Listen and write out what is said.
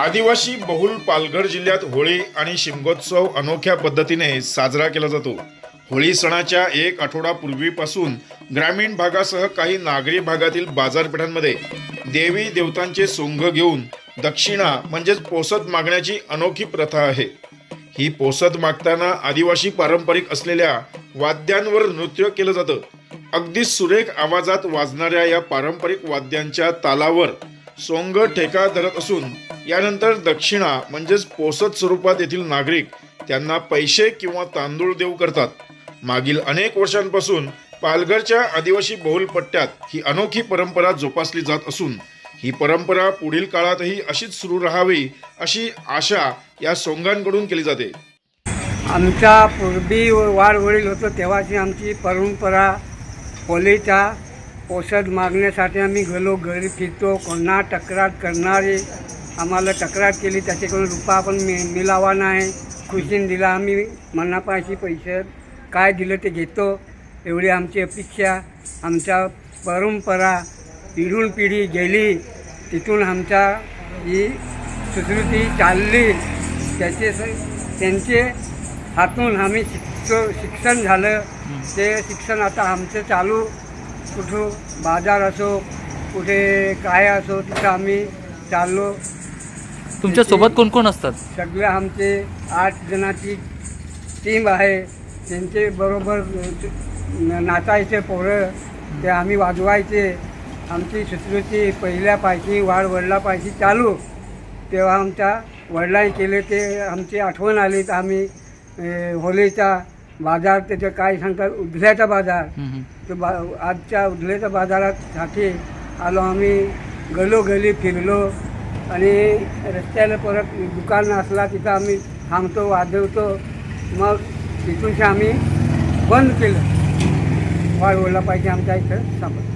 आदिवासी बहुल पालघर जिल्ह्यात होळी आणि शिमगोत्सव अनोख्या पद्धतीने साजरा केला जातो. होळी सणाच्या एक आठवडापूर्वीपासून ग्रामीण भागासह काही नागरी भागातील बाजारपेठांमध्ये देवी देवतांचे सोंग घेऊन दक्षिणा म्हणजेच पोसत मागण्याची अनोखी प्रथा आहे. ही पोसत मागताना आदिवासी पारंपरिक असलेल्या वाद्यांवर नृत्य केलं जातं. अगदी सुरेख आवाजात वाजणाऱ्या या पारंपरिक वाद्यांच्या तालावर सोंग ठेका धरत असून यानंतर दक्षिणा म्हणजेच पोसत स्वरूपात येथील नागरिक त्यांना पैसे किंवा तांदूळ देऊ करतात. मागील अनेक वर्षांपासून पालघरच्या आदिवासी बहुल पट्ट्यात ही अनोखी परंपरा जोपासली जात असून ही परंपरा पुढील काळातही अशीच सुरू राहावी अशी आशा या सोंगांकडून केली जाते. आमच्या पूर्वी वाढ वडील होतं तेव्हाची आमची परंपरा होलीच्या औषध मागण्यासाठी आम्ही गेलो घरी फिरतो. कोणा तक्रार करणारे आम्हाला तक्रार केली. त्याच्याकडून रुपया पण मि मिळावा नाही. खुशीन दिला आम्ही. मनापाशी पैसे काय दिलं ते घेतो. एवढी आमची अपेक्षा. आमच्या परंपरा पिढून पिढी गेली. तिथून आमच्या ही सुश्रुती चालली. त्याचे स- त्यांचे हातून आम्ही शिक्षण झालं. ते शिक्षण आता आमचं चालू. कुठं बाजार असो कुठे काय असो तिथं आम्ही चाललो. तुमच्यासोबत कोण कोण असतात? सगळे आमचे आठ जणाची टीम आहे. त्यांचे बरोबर नाचायचे पोरं ते आम्ही वाजवायचे. आमची सुश्रुती पहिल्या पायची वाढ वडला पायची चालू. तेव्हा आमच्या वडिलांनी केले ते आमची आठवण आली तर आम्ही होलीचा बाजार त्याचं काय सांगतात? उधल्याचा बाजार. तो बा आजच्या उधलेच्या बाजारासाठी आलो आम्ही गलोगली फिरलो. आणि रस्त्याला परत दुकान असला तिथं आम्ही थांबतो वाजवतो. मग तिथूनशी आम्ही बंद केलं. वाढ ओढला पाहिजे आमच्या इथं सापड